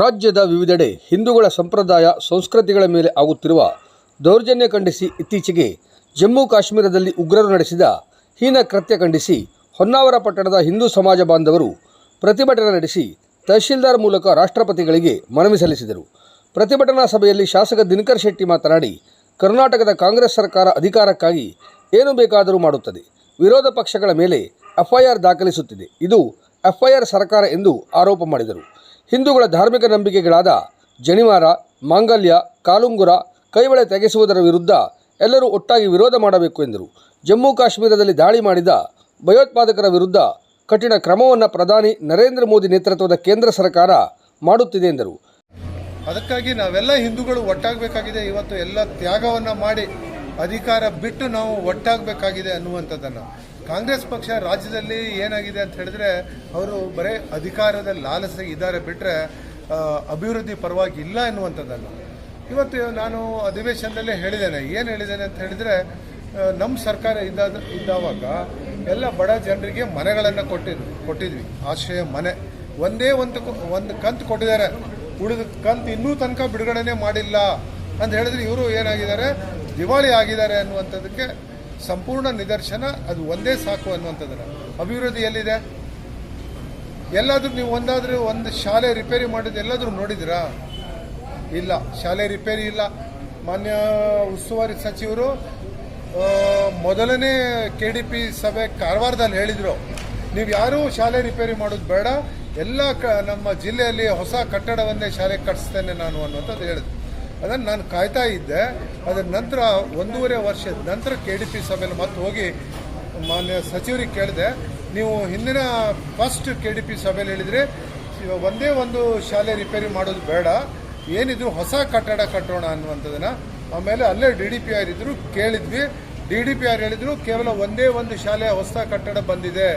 ರಾಜ್ಯದ ವಿವಿಧೆಡೆ ಹಿಂದೂಗಳ ಸಂಪ್ರದಾಯ ಸಂಸ್ಕೃತಿಗಳ ಮೇಲೆ ಆಗುತ್ತಿರುವ ದೌರ್ಜನ್ಯ ಖಂಡಿಸಿ ಇತ್ತೀಚೆಗೆ ಜಮ್ಮು ಕಾಶ್ಮೀರದಲ್ಲಿ ಉಗ್ರರು ನಡೆಸಿದ ಹೀನ ಕೃತ್ಯ ಖಂಡಿಸಿ ಹೊನ್ನಾವರ ಪಟ್ಟಣದ ಹಿಂದೂ ಸಮಾಜ ಬಾಂಧವರು ಪ್ರತಿಭಟನೆ ನಡೆಸಿ ತಹಶೀಲ್ದಾರ್ ಮೂಲಕ ರಾಷ್ಟ್ರಪತಿಗಳಿಗೆ ಮನವಿ ಸಲ್ಲಿಸಿದರು. ಪ್ರತಿಭಟನಾ ಸಭೆಯಲ್ಲಿ ಶಾಸಕ ದಿನಕರ್ ಶೆಟ್ಟಿ ಮಾತನಾಡಿ, ಕರ್ನಾಟಕದ ಕಾಂಗ್ರೆಸ್ ಸರ್ಕಾರ ಅಧಿಕಾರಕ್ಕಾಗಿ ಏನು ಬೇಕಾದರೂ ಮಾಡುತ್ತದೆ. ವಿರೋಧ ಪಕ್ಷಗಳ ಮೇಲೆ ಎಫ್ಐಆರ್ ದಾಖಲಿಸುತ್ತಿದೆ. ಇದು ಎಫ್ಐಆರ್ ಸರ್ಕಾರ ಎಂದು ಆರೋಪ ಮಾಡಿದರು. ಹಿಂದೂಗಳ ಧಾರ್ಮಿಕ ನಂಬಿಕೆಗಳಾದ ಜನಿವಾರ, ಮಾಂಗಲ್ಯ, ಕಾಲುಂಗುರ ಕೈಬಳೆ ತೆಗೆಸುವುದರ ವಿರುದ್ಧ ಎಲ್ಲರೂ ಒಟ್ಟಾಗಿ ವಿರೋಧ ಮಾಡಬೇಕು ಎಂದರು. ಜಮ್ಮು ಕಾಶ್ಮೀರದಲ್ಲಿ ದಾಳಿ ಮಾಡಿದ ಭಯೋತ್ಪಾದಕರ ವಿರುದ್ಧ ಕಠಿಣ ಕ್ರಮವನ್ನು ಪ್ರಧಾನಿ ನರೇಂದ್ರ ಮೋದಿ ನೇತೃತ್ವದ ಕೇಂದ್ರ ಸರ್ಕಾರ ಮಾಡುತ್ತಿದೆ ಎಂದರು. ಅದಕ್ಕಾಗಿ ನಾವೆಲ್ಲ ಹಿಂದೂಗಳು ಒಟ್ಟಾಗಬೇಕಾಗಿದೆ. ಇವತ್ತು ಎಲ್ಲ ತ್ಯಾಗವನ್ನು ಮಾಡಿ ಅಧಿಕಾರ ಬಿಟ್ಟು ನಾವು ಒಟ್ಟಾಗಬೇಕಾಗಿದೆ ಅನ್ನುವಂಥದ್ದನ್ನು. ಕಾಂಗ್ರೆಸ್ ಪಕ್ಷ ರಾಜ್ಯದಲ್ಲಿ ಏನಾಗಿದೆ ಅಂತ ಹೇಳಿದ್ರೆ, ಅವರು ಬರೇ ಅಧಿಕಾರದ ಲಾಲಸೆ ಇದ್ದಾರೆ ಬಿಟ್ಟರೆ ಅಭಿವೃದ್ಧಿ ಪರವಾಗಿ ಇಲ್ಲ ಎನ್ನುವಂಥದ್ದನ್ನು ಇವತ್ತು ನಾನು ಅಧಿವೇಶನದಲ್ಲೇ ಹೇಳಿದ್ದೇನೆ. ಏನು ಹೇಳಿದ್ದೇನೆ ಅಂತ ಹೇಳಿದರೆ ನಮ್ಮ ಸರ್ಕಾರ ಇದ್ದಾದ ಇದ್ದಾವಾಗ ಎಲ್ಲ ಬಡ ಜನರಿಗೆ ಮನೆಗಳನ್ನು ಕೊಟ್ಟಿದ್ವಿ ಕೊಟ್ಟಿದ್ವಿ. ಆಶ್ರಯ, ಮನೆ. ಒಂದೇ ಒಂದು ಒಂದು ಕಂತು ಕೊಟ್ಟಿದ್ದಾರೆ. ಉಳಿದ ಕಂತು ಇನ್ನೂ ತನಕ ಬಿಡುಗಡೆನೇ ಮಾಡಿಲ್ಲ ಅಂತ ಹೇಳಿದ್ರೆ ಇವರು ಏನಾಗಿದ್ದಾರೆ? ದಿವಾಳಿ ಆಗಿದ್ದಾರೆ ಅನ್ನುವಂಥದ್ದಕ್ಕೆ ಸಂಪೂರ್ಣ ನಿದರ್ಶನ, ಅದು ಒಂದೇ ಸಾಕು ಅನ್ನುವಂಥದ್ದನ್ನು ಅಭಿವೃದ್ಧಿ ಎಲ್ಲಿದೆ? ಎಲ್ಲಾದರೂ ನೀವು ಒಂದಾದರೂ ಒಂದು ಶಾಲೆ ರಿಪೇರಿ ಮಾಡಿದ್ದು ಎಲ್ಲಾದರೂ ನೋಡಿದಿರಾ ಇಲ್ಲ. ಶಾಲೆ ರಿಪೇರಿ ಇಲ್ಲ. ಮಾನ್ಯ ಉಸ್ತುವಾರಿ ಸಚಿವರು ಮೊದಲನೇ ಕೆ ಡಿ ಪಿ ಸಭೆ ಕಾರವಾರದಲ್ಲಿ ಹೇಳಿದರು. ನೀವು ಯಾರೂ ಶಾಲೆ ರಿಪೇರಿ ಮಾಡೋದು ಬೇಡ. ಎಲ್ಲ ಕ, ನಮ್ಮ ಜಿಲ್ಲೆಯಲ್ಲಿ ಹೊಸ ಕಟ್ಟಡವನ್ನೇ ಶಾಲೆ ಕಟ್ಟಿಸ್ತೇನೆ ನಾನು ಅನ್ನುವಂಥದ್ದು ಹೇಳಿದ್ರು. ಅದನ್ನು ನಾನು ಕಾಯ್ತಾ ಇದ್ದೆ. ಅದರ ನಂತರ ಒಂದೂವರೆ ವರ್ಷದ ನಂತರ ಕೆ ಡಿ ಪಿ ಸಭೆಯಲ್ಲಿ ಮತ್ತೆ ಹೋಗಿ ಮಾನ್ಯ ಸಚಿವರಿಗೆ ಕೇಳಿದೆ. ನೀವು ಹಿಂದಿನ ಫಸ್ಟ್ ಕೆ ಡಿ ಪಿ ಸಭೆಯಲ್ಲಿ ಹೇಳಿದರೆ ಒಂದೇ ಒಂದು ಶಾಲೆ ರಿಪೇರಿ ಮಾಡೋದು ಬೇಡ. ಏನಿದ್ರು ಹೊಸ ಕಟ್ಟಡ ಕಟ್ಟೋಣ ಅನ್ನುವಂಥದ್ದನ್ನು ಆಮೇಲೆ ಅಲ್ಲೇ ಡಿ ಡಿ ಪಿ ಆರ್ ಇದ್ರು ಕೇಳಿದ್ವಿ. ಡಿ ಡಿ ಪಿ ಆರ್ ಹೇಳಿದ್ರು, ಕೇವಲ ಒಂದೇ ಒಂದು ಶಾಲೆ ಹೊಸ ಕಟ್ಟಡ ಬಂದಿದೆ.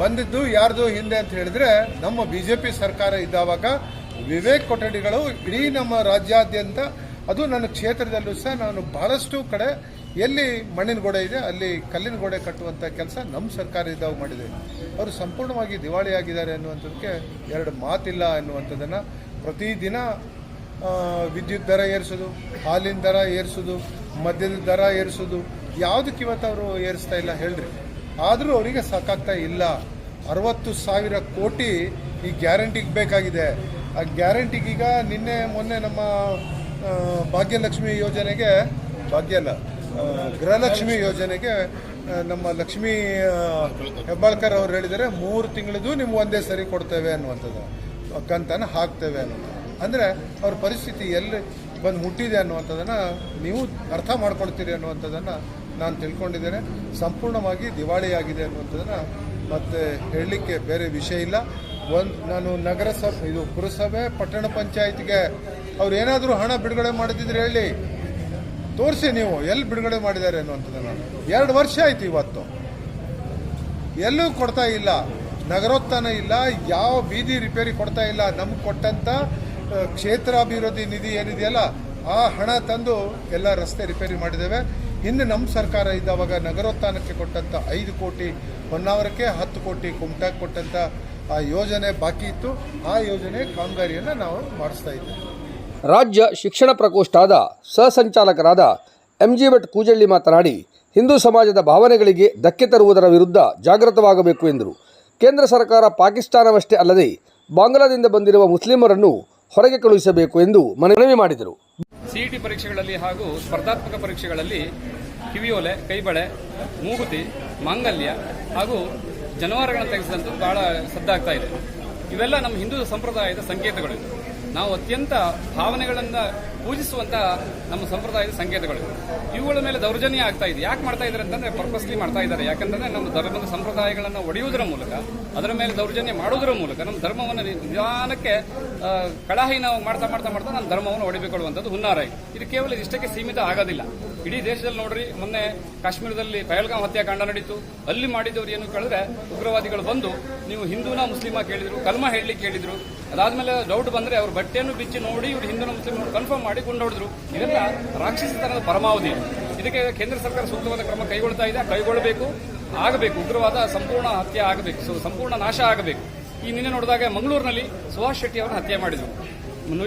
ಬಂದಿದ್ದು ಯಾರ್ದು ಹಿಂದೆ ಅಂತ ಹೇಳಿದ್ರೆ, ನಮ್ಮ ಬಿಜೆಪಿ ಸರ್ಕಾರ ಇದ್ದಾವಾಗ ವಿವೇಕ್ ಕೊಠಡಿಗಳು ಇಡೀ ನಮ್ಮ ರಾಜ್ಯಾದ್ಯಂತ, ಅದು ನನ್ನ ಕ್ಷೇತ್ರದಲ್ಲೂ ಸಹ ನಾನು ಬಹಳಷ್ಟು ಕಡೆ ಎಲ್ಲಿ ಮಣ್ಣಿನ ಗೋಡೆ ಇದೆ, ಅಲ್ಲಿ ಕಲ್ಲಿನ ಗೋಡೆ ಕಟ್ಟುವಂಥ ಕೆಲಸ ನಮ್ಮ ಸರ್ಕಾರ ಇದ್ದಾಗ ಮಾಡಿದೆ. ಅವರು ಸಂಪೂರ್ಣವಾಗಿ ದಿವಾಳಿಯಾಗಿದ್ದಾರೆ ಅನ್ನುವಂಥದಕ್ಕೆ ಎರಡು ಮಾತಿಲ್ಲ ಅನ್ನುವಂಥದ್ದನ್ನು ಪ್ರತಿದಿನ ವಿದ್ಯುತ್ ದರ ಏರಿಸೋದು, ಹಾಲಿನ ದರ ಏರಿಸೋದು, ಮದ್ಯದ ದರ ಏರಿಸೋದು, ಯಾವುದಕ್ಕೆ ಇವತ್ತು ಅವರು ಏರಿಸ್ತಾ ಇಲ್ಲ ಹೇಳ್ರಿ. ಆದರೂ ಅವರಿಗೆ ಸಾಕಾಗ್ತಾ ಇಲ್ಲ. ಅರವತ್ತು ಸಾವಿರ ಕೋಟಿ ಈ ಗ್ಯಾರಂಟಿಗೆ ಬೇಕಾಗಿದೆ. ಆ ಗ್ಯಾರಂಟಿಗೀಗ ನಿನ್ನೆ ಮೊನ್ನೆ ನಮ್ಮ ಭಾಗ್ಯಲಕ್ಷ್ಮಿ ಯೋಜನೆಗೆ, ಭಾಗ್ಯ ಅಲ್ಲ ಗೃಹಲಕ್ಷ್ಮಿ ಯೋಜನೆಗೆ ನಮ್ಮ ಲಕ್ಷ್ಮೀ ಹೆಬ್ಬಾಳ್ಕರ್ ಅವ್ರು ಹೇಳಿದರೆ ಮೂರು ತಿಂಗಳದು ನಿಮ್ಗೆ ಒಂದೇ ಸರಿ ಕೊಡ್ತೇವೆ ಅನ್ನುವಂಥದ್ದು. ಕಂತನ್ನು ಹಾಕ್ತೇವೆ ಅನ್ನೋದು ಅಂದರೆ ಅವ್ರ ಪರಿಸ್ಥಿತಿ ಎಲ್ಲಿ ಬಂದು ಮುಟ್ಟಿದೆ ಅನ್ನುವಂಥದ್ದನ್ನು ನೀವು ಅರ್ಥ ಮಾಡ್ಕೊಳ್ತೀರಿ ಅನ್ನುವಂಥದ್ದನ್ನು ನಾನು ತಿಳ್ಕೊಂಡಿದ್ದೇನೆ. ಸಂಪೂರ್ಣವಾಗಿ ದಿವಾಳಿಯಾಗಿದೆ ಅನ್ನುವಂಥದ್ದನ್ನು ಮತ್ತೆ ಹೇಳಲಿಕ್ಕೆ ಬೇರೆ ವಿಷಯ ಇಲ್ಲ. ಒಂದು, ನಾನು ನಗರಸಭೆ, ಇದು ಪುರಸಭೆ, ಪಟ್ಟಣ ಪಂಚಾಯತ್ಗೆ ಅವ್ರು ಏನಾದರೂ ಹಣ ಬಿಡುಗಡೆ ಮಾಡಿದ್ರೆ ಹೇಳಿ. ತೋರಿಸಿ ನೀವು, ಎಲ್ಲಿ ಬಿಡುಗಡೆ ಮಾಡಿದ್ದಾರೆ ಅನ್ನುವಂಥದ್ದನ್ನು ಎರಡು ವರ್ಷ ಆಯ್ತು ಇವತ್ತು. ಎಲ್ಲೂ ಕೊಡ್ತಾ ಇಲ್ಲ. ನಗರೋತ್ಥಾನ ಇಲ್ಲ, ಯಾವ ಬೀದಿ ರಿಪೇರಿ ಕೊಡ್ತಾ ಇಲ್ಲ. ನಮ್ಗೆ ಕೊಟ್ಟಂಥ ಕ್ಷೇತ್ರ ಕ್ಷೇತ್ರಾಭಿವೃದ್ಧಿ ನಿಧಿ ಏನಿದೆಯಲ್ಲ, ಆ ಹಣ ತಂದು ಎಲ್ಲ ರಸ್ತೆ ರಿಪೇರಿ ಮಾಡಿದ್ದೇವೆ. ಇನ್ನು ನಮ್ಮ ಸರ್ಕಾರ ಇದ್ದಾವಾಗ ನಗರೋತ್ಥಾನಕ್ಕೆ ಕೊಟ್ಟಂಥ ಐದು ಕೋಟಿ, ಹೊನ್ನಾವರಕ್ಕೆ ಹತ್ತು ಕೋಟಿ ಕುಮಟಾಕ್ಕೆ ಕೊಟ್ಟಂತ ಆ ಯೋಜನೆ ಬಾಕಿ ಇತ್ತು. ಆ ಯೋಜನೆ ಕಾಮಗಾರಿಯನ್ನು ನಾವು ಮಾಡಿಸ್ತಾ ಇದ್ದೇವೆ. ರಾಜ್ಯ ಶಿಕ್ಷಣ ಪ್ರಕೋಷ್ಠಾದ ಸಹಸಂಚಾಲಕರಾದ ಎಂ ಜಿ ಭಟ್ ಕೂಜಳ್ಳಿ ಮಾತನಾಡಿ ಹಿಂದೂ ಸಮಾಜದ ಭಾವನೆಗಳಿಗೆ ಧಕ್ಕೆ ತರುವುದರ ವಿರುದ್ಧ ಜಾಗೃತವಾಗಬೇಕು ಎಂದರು. ಕೇಂದ್ರ ಸರ್ಕಾರ ಪಾಕಿಸ್ತಾನವಷ್ಟೇ ಅಲ್ಲದೆ ಬಾಂಗ್ಲಾದಿಂದ ಬಂದಿರುವ ಮುಸ್ಲಿಮರನ್ನು ಹೊರಗೆ ಕಳುಹಿಸಬೇಕು ಎಂದು ಮನವಿ ಮಾಡಿದರು. ಸಿಇಟಿ ಪರೀಕ್ಷೆಗಳಲ್ಲಿ ಹಾಗೂ ಸ್ಪರ್ಧಾತ್ಮಕ ಪರೀಕ್ಷೆಗಳಲ್ಲಿ ಕಿವಿಯೋಲೆ ಕೈಬಳೆ ಮೂಗುತಿ ಮಾಂಗಲ್ಯ ಹಾಗೂ ಜನವಾರಗಳನ್ನು ತೆಗೆಸಿದಂಥದ್ದು ಬಹಳ ಸದ್ದಾಗ್ತಾ ಇದೆ. ಇವೆಲ್ಲ ನಮ್ಮ ಹಿಂದೂ ಸಂಪ್ರದಾಯದ ಸಂಕೇತಗಳು. ನಾವು ಅತ್ಯಂತ ಭಾವನೆಗಳನ್ನು ಪೂಜಿಸುವಂತಹ ನಮ್ಮ ಸಂಪ್ರದಾಯದ ಸಂಕೇತಗಳು. ಇವುಗಳ ಮೇಲೆ ದೌರ್ಜನ್ಯ ಆಗ್ತಾ ಇದೆ. ಯಾಕೆ ಮಾಡ್ತಾ ಇದ್ದಾರೆ ಅಂತಂದ್ರೆ ಪರ್ಪಸ್ಲಿ ಮಾಡ್ತಾ ಇದ್ದಾರೆ ಯಾಕಂತಂದ್ರೆ ನಮ್ಮ ಧರ್ಮದ ಸಂಪ್ರದಾಯಗಳನ್ನು ಒಡೆಯುವುದರ ಮೂಲಕ, ಅದರ ಮೇಲೆ ದೌರ್ಜನ್ಯ ಮಾಡುವುದರ ಮೂಲಕ ನಮ್ಮ ಧರ್ಮವನ್ನು ನಿಧಾನಕ್ಕೆ ಕಳಾಹಿ ನಾವು ಮಾಡ್ತಾ ಮಾಡ್ತಾ ಮಾಡ್ತಾ ನಮ್ಮ ಧರ್ಮವನ್ನು ಒಡೆದುಕೊಳ್ಳುವಂಥದ್ದು ಹುನ್ನಾರ. ಇದು ಕೇವಲ ಇಷ್ಟಕ್ಕೆ ಸೀಮಿತ ಆಗೋದಿಲ್ಲ. ಇಡೀ ದೇಶದಲ್ಲಿ ನೋಡ್ರಿ, ಮೊನ್ನೆ ಕಾಶ್ಮೀರದಲ್ಲಿ ಪಹಲ್ಗಾಮ್ ಹತ್ಯಾಕಾಂಡ ನಡೀತು. ಅಲ್ಲಿ ಮಾಡಿದವರು ಏನು ಕೇಳಿದ್ರೆ, ಉಗ್ರವಾದಿಗಳು ಬಂದು, ನೀವು ಹಿಂದೂನ ಮುಸ್ಲಿಮ ಕೇಳಿದ್ರು, ಕಲ್ಮ ಹೇಳಲಿಕ್ಕೆ ಕೇಳಿದ್ರು. ಅದಾದ್ಮೇಲೆ ಡೌಟ್ ಬಂದ್ರೆ ಅವ್ರ ಬಟ್ಟೆಯನ್ನು ಬಿಚ್ಚಿ ನೋಡಿ ಇವ್ರು ಹಿಂದೂನ ಮುಸ್ಲಿಂ ಕನ್ಫರ್ಮ್ ಮಾಡಿ ಕೊಂಡೊಡಿದ್ರು. ಇದೆಲ್ಲ ರಾಕ್ಷಸತನದ ಪರಮಾವಧಿ. ಇದಕ್ಕೆ ಕೇಂದ್ರ ಸರ್ಕಾರ ಸೂಕ್ತವಾದ ಕ್ರಮ ಕೈಗೊಳ್ತಾ ಇದೆ, ಕೈಗೊಳ್ಳಬೇಕು, ಆಗಬೇಕು. ಉಗ್ರವಾದ ಸಂಪೂರ್ಣ ಹತ್ಯೆ ಆಗಬೇಕು. ಸಂಪೂರ್ಣ ನಾಶ ಆಗಬೇಕು. ಈ ನಿನ್ನೆ ನೋಡಿದಾಗ ಮಂಗಳೂರಿನಲ್ಲಿ ಸುಭಾಷ್ ಶೆಟ್ಟಿ ಅವರನ್ನು ಹತ್ಯೆ ಮಾಡಿದ್ರು.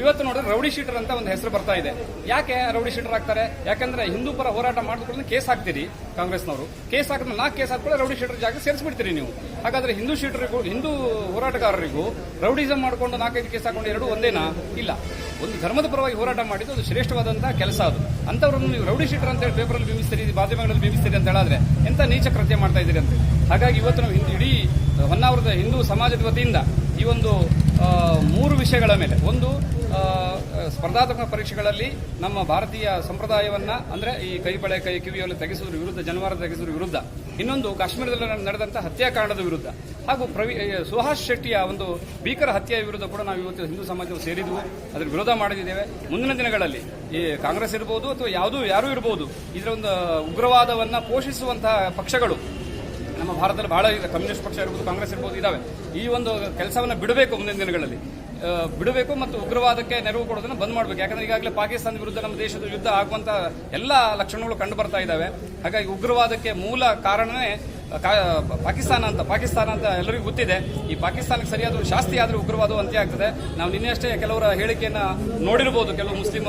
ಇವತ್ತು ನೋಡಿದ್ರೆ ರೌಡಿ ಶೀಟರ್ ಅಂತ ಒಂದು ಹೆಸರು ಬರ್ತಾ ಇದೆ. ಯಾಕೆ ರೌಡಿ ಶೀಟರ್ ಆಗ್ತಾರೆ? ಯಾಕಂದ್ರೆ ಹಿಂದೂ ಪರ ಹೋರಾಟ ಮಾಡಿದ್ಕೊಳ್ಳಿ ಕೇಸ್ ಹಾಕ್ತೀರಿ ಕಾಂಗ್ರೆಸ್ನವರು. ಕೇಸ್ ಹಾಕಿದ್ರೆ ನಾಲ್ಕು ಕೇಸ್ ಹಾಕ್ಕೊಳ್ಳಿ ರೌಡಿ ಶೀಟರ್ ಜಾಗ ಸೇರಿಸ್ಬಿಡ್ತೀರಿ ನೀವು. ಹಾಗಾದ್ರೆ ಹಿಂದೂ ಶೀಟರಿಗೂ, ಹಿಂದೂ ಹೋರಾಟಗಾರರಿಗೂ ರೌಡಿಸಮ್ ಮಾಡಿಕೊಂಡು ನಾಲ್ಕೈದು ಕೇಸ್ ಹಾಕೊಂಡು ಎರಡು ಒಂದೇನಾ? ಇಲ್ಲ. ಒಂದು ಧರ್ಮದ ಪರವಾಗಿ ಹೋರಾಟ ಮಾಡಿದ್ದು ಅದು ಶ್ರೇಷ್ಠವಾದಂತಹ ಕೆಲಸ ಅದು. ಅಂತವರನ್ನು ನೀವು ರೌಡಿ ಶೀಟರ್ ಅಂತ ಹೇಳಿ ಪೇಪರಲ್ಲಿ ಬಿಂಬಿಸ್ತೀರಿ, ಮಾಧ್ಯಮಗಳಲ್ಲಿ ಬಿಂಬಿಸ್ತೀರಿ ಅಂತ ಹೇಳಾದ್ರೆ ಎಂತ ನೀಚ ಕೃತ್ಯ ಮಾಡ್ತಾ ಇದ್ದೀರಿ ಅಂತ ಹಾಗಾಗಿ ಇವತ್ತು ನಾವು ಇಡೀ ಹೊನ್ನಾವರದ ಹಿಂದೂ ಸಮಾಜದ ವತಿಯಿಂದ ಈ ಒಂದು ವಿಷಯಗಳ ಮೇಲೆ. ಒಂದು ಸ್ಪರ್ಧಾತ್ಮಕ ಪರೀಕ್ಷೆಗಳಲ್ಲಿ ನಮ್ಮ ಭಾರತೀಯ ಸಂಪ್ರದಾಯವನ್ನು, ಅಂದ್ರೆ ಈ ಕೈಬಳೆ ಕೈ ಕಿವಿಯಲ್ಲಿ ತೆಗೆಸುವುದರ ವಿರುದ್ಧ, ಜನವಾರ ತೆಗೆಸುವುದರ ವಿರುದ್ಧ, ಇನ್ನೊಂದು ಕಾಶ್ಮೀರದಲ್ಲಿ ನಡೆದಂತಹ ಹತ್ಯಾಕಾಂಡದ ವಿರುದ್ಧ, ಹಾಗೂ ಪ್ರವಿ ಸುಹಾಸ್ ಶೆಟ್ಟಿಯ ಒಂದು ಭೀಕರ ಹತ್ಯೆಯ ವಿರುದ್ಧ ಕೂಡ ನಾವು ಇವತ್ತು ಹಿಂದೂ ಸಮಾಜವು ಸೇರಿದ್ವು, ಅದರ ವಿರೋಧ ಮಾಡಿದ್ದೇವೆ ಮುಂದಿನ ದಿನಗಳಲ್ಲಿ ಈ ಕಾಂಗ್ರೆಸ್ ಇರಬಹುದು ಅಥವಾ ಯಾವುದೂ ಯಾರೂ ಇರಬಹುದು ಇದರ ಒಂದು ಉಗ್ರವಾದವನ್ನ ಪೋಷಿಸುವಂತಹ ಪಕ್ಷಗಳು ನಮ್ಮ ಭಾರತದಲ್ಲಿ ಬಹಳ ಇದೆ ಕಮ್ಯುನಿಸ್ಟ್ ಪಕ್ಷ ಇರ್ಬೋದು, ಕಾಂಗ್ರೆಸ್ ಇರ್ಬೋದು ಇದಾವೆ. ಈ ಒಂದು ಕೆಲಸವನ್ನು ಬಿಡಬೇಕು ಮುಂದಿನ ದಿನಗಳಲ್ಲಿ. ಬಿಡಬೇಕು ಮತ್ತು ಉಗ್ರವಾದಕ್ಕೆ ನೆರವು ಕೊಡೋದನ್ನು ಬಂದ್ ಮಾಡಬೇಕು. ಯಾಕಂದ್ರೆ ಈಗಾಗಲೇ ಪಾಕಿಸ್ತಾನ ವಿರುದ್ಧ ನಮ್ಮ ದೇಶದ ಯುದ್ಧ ಆಗುವಂತ ಎಲ್ಲ ಲಕ್ಷಣಗಳು ಕಂಡು ಬರ್ತಾ ಇದ್ದಾವೆ ಹಾಗಾಗಿ ಉಗ್ರವಾದಕ್ಕೆ ಮೂಲ ಕಾರಣನೇ ಕಾ- ಪಾಕಿಸ್ತಾನ ಅಂತ ಪಾಕಿಸ್ತಾನ ಅಂತ ಎಲ್ಲರಿಗೂ ಗೊತ್ತಿದೆ. ಈ ಪಾಕಿಸ್ತಾನಕ್ಕೆ ಸರಿಯಾದ ಶಾಸ್ತಿ ಆದರೂ ಉಗ್ರವಾದವು ಅಂತ್ಯ ಆಗ್ತದೆ. ನಾವು ನಿನ್ನೆ ಅಷ್ಟೇ ಕೆಲವರ ಹೇಳಿಕೆಯನ್ನು ನೋಡಿರಬಹುದು ಕೆಲವು ಮುಸ್ಲಿಂ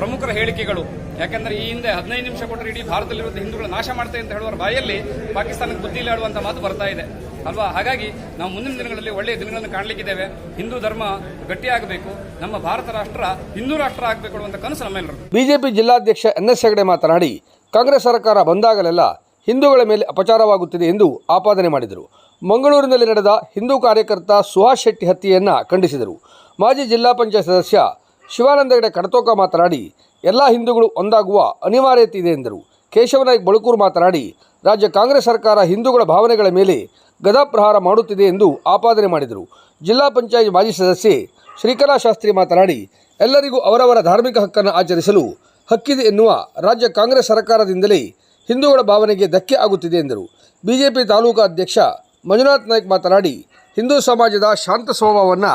ಪ್ರಮುಖರ ಹೇಳಿಕೆಗಳು. ಯಾಕಂದ್ರೆ ಈ ಹಿಂದೆ ಹದಿನೈದು ನಿಮಿಷ ಕೊಟ್ಟರೆ ಇಡೀ ಭಾರತದಲ್ಲಿರುವಂಥ ಹಿಂದೂಗಳ ನಾಶ ಮಾಡ್ತೇವೆ ಅಂತ ಹೇಳುವರ ಬಾಯಲ್ಲಿ ಪಾಕಿಸ್ತಾನಕ್ಕೆ ಬುದ್ಧಿ ಇಲ್ಲಾಡುವಂಥ ಮಾತು ಬರ್ತಾ ಇದೆ. ಅಲ್ವಾ? ಹಾಗಾಗಿ ನಾವು ಮುಂದಿನ ದಿನಗಳಲ್ಲಿ ಒಳ್ಳೆಯ ದಿನಗಳನ್ನು ಕಾಣಲಿಕ್ಕಿದ್ದೇವೆ. ಹಿಂದೂ ಧರ್ಮ ಗಟ್ಟಿಯಾಗಬೇಕು. ನಮ್ಮ ಭಾರತ ರಾಷ್ಟ್ರ ಹಿಂದೂ ರಾಷ್ಟ್ರ ಆಗಬೇಕು ಅನ್ನುವಂಥ ಕನಸು ನಮ್ಮೆಲ್ಲರೂ ಬಿಜೆಪಿ ಜಿಲ್ಲಾಧ್ಯಕ್ಷ ಎನ್ ಎಸ್ ಹೆಗಡೆ ಮಾತನಾಡಿ, ಕಾಂಗ್ರೆಸ್ ಸರ್ಕಾರ ಬಂದಾಗಲೆಲ್ಲ ಹಿಂದೂಗಳ ಮೇಲೆ ಅಪಚಾರವಾಗುತ್ತಿದೆ ಎಂದು ಆಪಾದನೆ ಮಾಡಿದರು. ಮಂಗಳೂರಿನಲ್ಲಿ ನಡೆದ ಹಿಂದೂ ಕಾರ್ಯಕರ್ತ ಸುಹಾಸ್ ಶೆಟ್ಟಿ ಹತ್ಯೆಯನ್ನು ಖಂಡಿಸಿದರು. ಮಾಜಿ ಜಿಲ್ಲಾ ಪಂಚಾಯತ್ ಸದಸ್ಯ ಶಿವಾನಂದಗಡೆ ಕಡತೋಕ ಮಾತನಾಡಿ, ಎಲ್ಲ ಹಿಂದೂಗಳು ಒಂದಾಗುವ ಅನಿವಾರ್ಯತೆ ಇದೆ ಎಂದರು. ಕೇಶವನಾಯ್ಕ ಬಳಕೂರು ಮಾತನಾಡಿ, ರಾಜ್ಯ ಕಾಂಗ್ರೆಸ್ ಸರ್ಕಾರ ಹಿಂದೂಗಳ ಭಾವನೆಗಳ ಮೇಲೆ ಗದಾಪ್ರಹಾರ ಮಾಡುತ್ತಿದೆ ಎಂದು ಆಪಾದನೆ ಮಾಡಿದರು. ಜಿಲ್ಲಾ ಪಂಚಾಯತ್ ಮಾಜಿ ಸದಸ್ಯೆ ಶ್ರೀಕಲಾ ಶಾಸ್ತ್ರಿ ಮಾತನಾಡಿ, ಎಲ್ಲರಿಗೂ ಅವರವರ ಧಾರ್ಮಿಕ ಹಕ್ಕನ್ನು ಆಚರಿಸಲು ಹಕ್ಕಿದೆ ಎನ್ನುವ ರಾಜ್ಯ ಕಾಂಗ್ರೆಸ್ ಸರ್ಕಾರದಿಂದಲೇ ಹಿಂದೂಗಳ ಭಾವನೆಗೆ ಧಕ್ಕೆ ಆಗುತ್ತಿದೆ ಎಂದರು. ಬಿಜೆಪಿ ತಾಲೂಕು ಅಧ್ಯಕ್ಷ ಮಂಜುನಾಥ್ ನಾಯ್ಕ್ ಮಾತನಾಡಿ, ಹಿಂದೂ ಸಮಾಜದ ಶಾಂತ ಸ್ವಭಾವವನ್ನು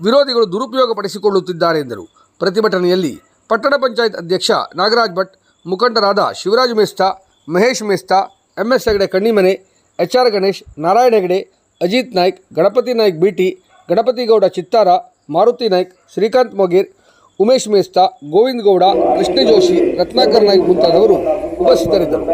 ವಿರೋಧಿಗಳು ದುರುಪಯೋಗಪಡಿಸಿಕೊಳ್ಳುತ್ತಿದ್ದಾರೆ ಎಂದರು. ಪ್ರತಿಭಟನೆಯಲ್ಲಿ ಪಟ್ಟಣ ಪಂಚಾಯತ್ ಅಧ್ಯಕ್ಷ ನಾಗರಾಜ್ ಭಟ್, ಮುಖಂಡರಾದ Shivaraj Mesta, Mahesh Mesta M S Hegde Kannimane, H R Ganesh, Narayana Hegde, Ajit Naik, Ganapati Naik BT Ganapati Gowda Chittara, Maruti Naik, Srikanth Moger, Umesh Mesta, Govind Gowda, Krishna Joshi, Ratnakar Naik ಮುಂತಾದವರು ಉಪಸ್ಥಿತರಿದ್ದರು